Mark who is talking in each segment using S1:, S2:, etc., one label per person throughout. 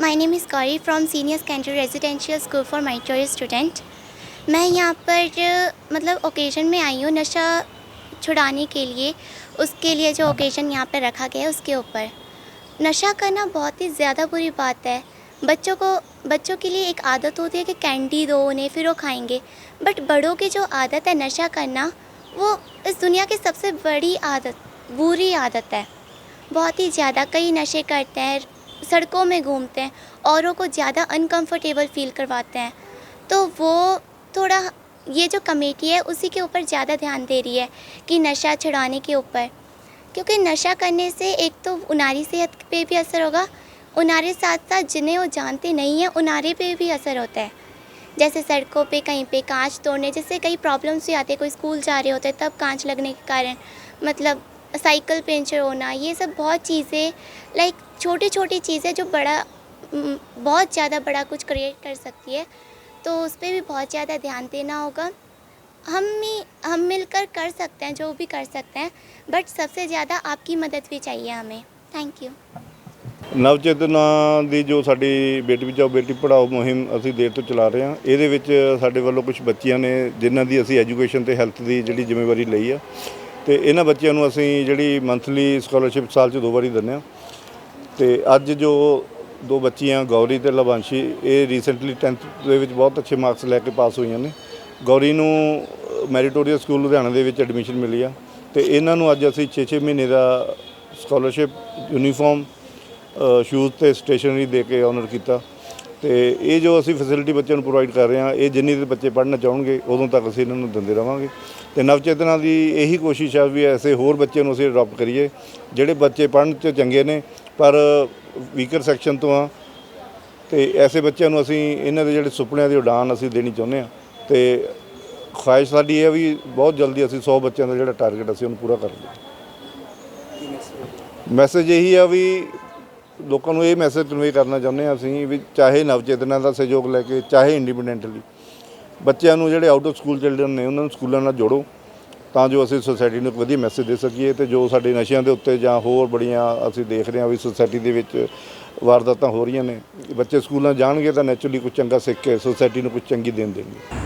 S1: My name is Gauri from senior secondary residential school for माइचोरी student मैं यहाँ पर मतलब ओकेजन में आई हूँ नशा छुड़ाने के लिए। उसके लिए जो ओकेजन यहाँ पर रखा गया है, उसके ऊपर। नशा करना बहुत ही ज़्यादा बुरी बात है। बच्चों को, बच्चों के लिए एक आदत होती है कि कैंडी दो, उन्हें फिर वो खाएँगे। बट बड़ों की जो आदत है नशा करना, वो इस दुनिया की सबसे बड़ी आदत, बुरी आदत है। बहुत ही ज़्यादा कई नशे करते हैं सड़कों में घूमते हैं, औरों को ज़्यादा अनकंफर्टेबल फील करवाते हैं। तो वो थोड़ा, ये जो कमेटी है, उसी के ऊपर ज़्यादा ध्यान दे रही है कि नशा छुड़ाने के ऊपर। क्योंकि नशा करने से एक तो उनारी सेहत पे भी असर होगा, उनारे साथ साथ जिन्हें वो जानते नहीं हैं, उनारे पे भी असर होता है। जैसे सड़कों पे कहीं पे कांच तोड़ने, जैसे कई प्रॉब्लम्स भी आते हैं, कोई स्कूल जा रहे होते हैं, तब कांच लगने के कारण मतलब साइकिल पंचर होना ये सब बहुत चीज़ें लाइक छोटी छोटी चीज़ें जो बड़ा म, बहुत ज़्यादा बड़ा कुछ क्रिएट कर सकती है तो उस पर भी बहुत ज़्यादा ध्यान देना होगा हम ही हम मिलकर कर सकते हैं जो भी कर सकते हैं बट सबसे ज़्यादा आपकी मदद भी चाहिए हमें थैंक यू
S2: ਨਵਚੇਤਨਾ ਦੀ ਜੋ ਸਾਡੀ ਬੇਟੀ ਬਚਾਓ ਬੇਟੀ ਪੜਾਓ ਮੁਹਿੰਮ ਅਸੀਂ ਦੇਰ ਤੋਂ ਚਲਾ ਰਹੇ ਹਾਂ ਇਹਦੇ ਵਿੱਚ ਸਾਡੇ ਵੱਲੋਂ ਕੁਝ ਬੱਚੀਆਂ ਨੇ ਜਿਨ੍ਹਾਂ ਦੀ ਅਸੀਂ ਐਜੂਕੇਸ਼ਨ ਤੇ ਹੈਲਥ ਦੀ ਜਿਹੜੀ ਜ਼ਿੰਮੇਵਾਰੀ ਲਈ ਆ ਤੇ ਇਹਨਾਂ ਬੱਚਿਆਂ ਨੂੰ ਅਸੀਂ ਜਿਹੜੀ ਮੰਥਲੀ ਸਕਾਲਰਸ਼ਿਪ ਸਾਲ 'ਚ ਦੋ ਵਾਰੀ ਦਿੰਦੇ ਆ ਤੇ ਅੱਜ ਜੋ ਦੋ ਬੱਚੀਆਂ, ਗੌਰੀ ਤੇ ਲਵਾਂਸ਼ੀ, ਇਹ ਰੀਸੈਂਟਲੀ 10th ਦੇ ਵਿੱਚ ਬਹੁਤ ਅੱਛੇ ਮਾਰਕਸ ਲੈ ਕੇ ਪਾਸ ਹੋਈਆਂ ਨੇ। ਗੌਰੀ ਨੂੰ ਮੈਰੀਟੋਰੀਅਸ ਸਕੂਲ ਲੁਧਿਆਣਾ ਦੇ ਵਿੱਚ ਐਡਮਿਸ਼ਨ ਮਿਲੀ ਆ। ਤੇ ਇਹਨਾਂ ਨੂੰ ਅੱਜ ਅਸੀਂ 6-6 ਮਹੀਨੇ ਦਾ ਸਕਾਲਰਸ਼ਿਪ ਯੂਨੀਫਾਰਮ ਸ਼ੂਜ਼ ਤੇ ਸਟੇਸ਼ਨਰੀ ਦੇ ਕੇ ਆਨਰ ਕੀਤਾ। ਤੇ ਇਹ ਜੋ ਅਸੀਂ ਫੈਸਿਲਿਟੀ ਬੱਚਿਆਂ ਨੂੰ ਪ੍ਰੋਵਾਈਡ ਕਰ ਰਹੇ ਹਾਂ ਇਹ ਜਿੰਨੀ ਦੇ ਬੱਚੇ ਪੜ੍ਹਨਾ ਚਾਹਣਗੇ ਉਦੋਂ ਤੱਕ ਅਸੀਂ ਇਹਨਾਂ ਨੂੰ ਦਿੰਦੇ ਰਵਾਂਗੇ। ਤੇ ਨਵਚੇਤਨਾ ਦੀ ਇਹੀ ਕੋਸ਼ਿਸ਼ ਆ ਵੀ ਐਸੇ ਹੋਰ ਬੱਚਿਆਂ ਨੂੰ ਅਸੀਂ ਅਡਾਪਟ ਕਰੀਏ ਜਿਹੜੇ ਬੱਚੇ ਪੜ੍ਹਨ 'ਚ ਚੰਗੇ ਨੇ ਪਰ ਵੀਕਰ ਸੈਕਸ਼ਨ ਤੋਂ ਆ। ਤੇ ਐਸੇ ਬੱਚਿਆਂ ਨੂੰ ਅਸੀਂ ਇਹਨਾਂ ਦੇ ਜਿਹੜੇ ਸੁਪਨਿਆਂ ਦੀ ਉਡਾਨ ਅਸੀਂ ਦੇਣੀ ਚਾਹੁੰਦੇ ਆ ਤੇ ਖੁਆਇਸ਼ ਸਾਡੀ ਇਹ ਵੀ ਬਹੁਤ ਜਲਦੀ ਅਸੀਂ 100 ਬੱਚਿਆਂ ਦਾ ਜਿਹੜਾ ਟਾਰਗੇਟ ਅਸੀਂ ਉਹਨੂੰ ਪੂਰਾ ਕਰ ਲਈਏ। ਮੈਸੇਜ ਇਹੀ ਆ ਵੀ ਲੋਕਾਂ ਨੂੰ ਇਹ ਮੈਸੇਜ ਕਨਵੇ ਕਰਨਾ ਚਾਹੁੰਦੇ ਹਾਂ ਅਸੀਂ ਵੀ ਚਾਹੇ ਨਵਚੇਤਨਾ ਦਾ ਸਹਿਯੋਗ ਲੈ ਕੇ, ਚਾਹੇ ਇੰਡੀਪੈਂਡੈਂਟਲੀ ਬੱਚਿਆਂ ਨੂੰ ਜਿਹੜੇ ਆਊਟ ਆਫ ਸਕੂਲ ਚਿਲਡਰਨ ਨੇ, ਉਹਨਾਂ ਨੂੰ ਸਕੂਲਾਂ ਨਾਲ ਜੋੜੋ ਤਾਂ ਜੋ ਅਸੀਂ ਸੋਸਾਇਟੀ ਨੂੰ ਇੱਕ ਵਧੀਆ ਮੈਸੇਜ ਦੇ ਸਕੀਏ ਤੇ ਜੋ ਸਾਡੇ ਨਸ਼ਿਆਂ ਦੇ ਉੱਤੇ ਜਾਂ ਹੋਰ ਬੜੀਆਂ ਅਸੀਂ ਦੇਖ ਰਹੇ ਹਾਂ ਵੀ ਸੋਸਾਇਟੀ ਦੇ ਵਿੱਚ ਵਾਰਦਾਤਾਂ ਹੋ ਰਹੀਆਂ ਨੇ, ਬੱਚੇ ਸਕੂਲਾਂ ਜਾਣਗੇ ਤਾਂ ਨੈਚੁਰਲੀ ਕੁਝ ਚੰਗਾ ਸਿੱਖ ਕੇ ਸੋਸਾਇਟੀ ਨੂੰ ਕੁਝ ਚੰਗੀ ਦੇਣ ਦੇਣਗੇ।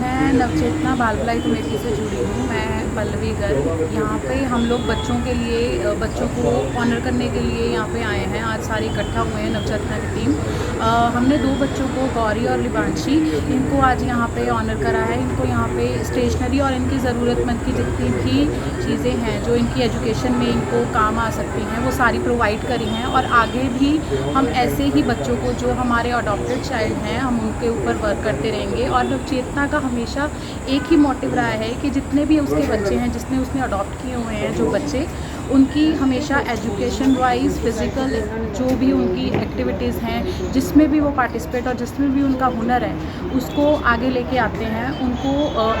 S3: ਮੈਂ ਨਵਚੇਤਨਾ ਬਾਲ ਕਮੇਟੀ ਸੇ ਜੁੜੀ ਹੂੰ। ਮੈਂ पल्लवी गर्ग यहाँ पे हम लोग बच्चों के लिए बच्चों को ऑनर करने के लिए यहाँ पे आए हैं। आज सारे इकट्ठा हुए हैं नवचेतना की टीम अ, हमने दो बच्चों को गौरी और लिबांशी इनको आज यहाँ पे ऑनर करा है। इनको यहाँ पे स्टेशनरी और इनकी ज़रूरतमंद की जितनी भी चीज़ें हैं जो इनकी एजुकेशन में इनको काम आ सकती हैं वो सारी प्रोवाइड करी हैं। और आगे भी हम ऐसे ही बच्चों को जो हमारे अडॉप्टेड चाइल्ड हैं हम उनके ऊपर वर्क करते रहेंगे। और नवचेतना का हमेशा एक ही मोटिव रहा है कि जितने भी उसके बच्चे हैं जिसने उसने अडॉप्ट किए हुए हैं जो बच्चे। उनकी हमेशा एजुकेशन वाइज फ़िज़िकल जो भी उनकी एक्टिविटीज़ हैं, जिसमें भी वो पार्टिसिपेट और जिसमें भी उनका हुनर है, उसको आगे लेके आते हैं, उनको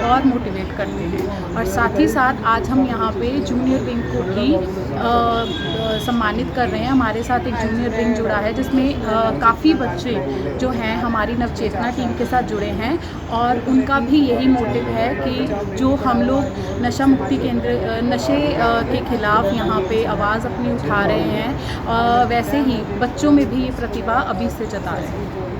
S3: और मोटिवेट करते हैं। और साथ ही साथ आज हम यहाँ पे जूनियर विंग को भी सम्मानित कर रहे हैं। हमारे साथ एक जूनियर विंग जुड़ा है, जिसमें काफ़ी बच्चे जो हैं, हमारी नवचेतना टीम के साथ जुड़े हैं और उनका भी यही मोटिव है कि जो हम लोग नशा मुक्ति केंद्र नशे के खिलाफ पे आवाज़ अपनी उठा रहे हैं। वैसे ही बच्चों में भी ये प्रतिभा अभी से जता रहे हैं।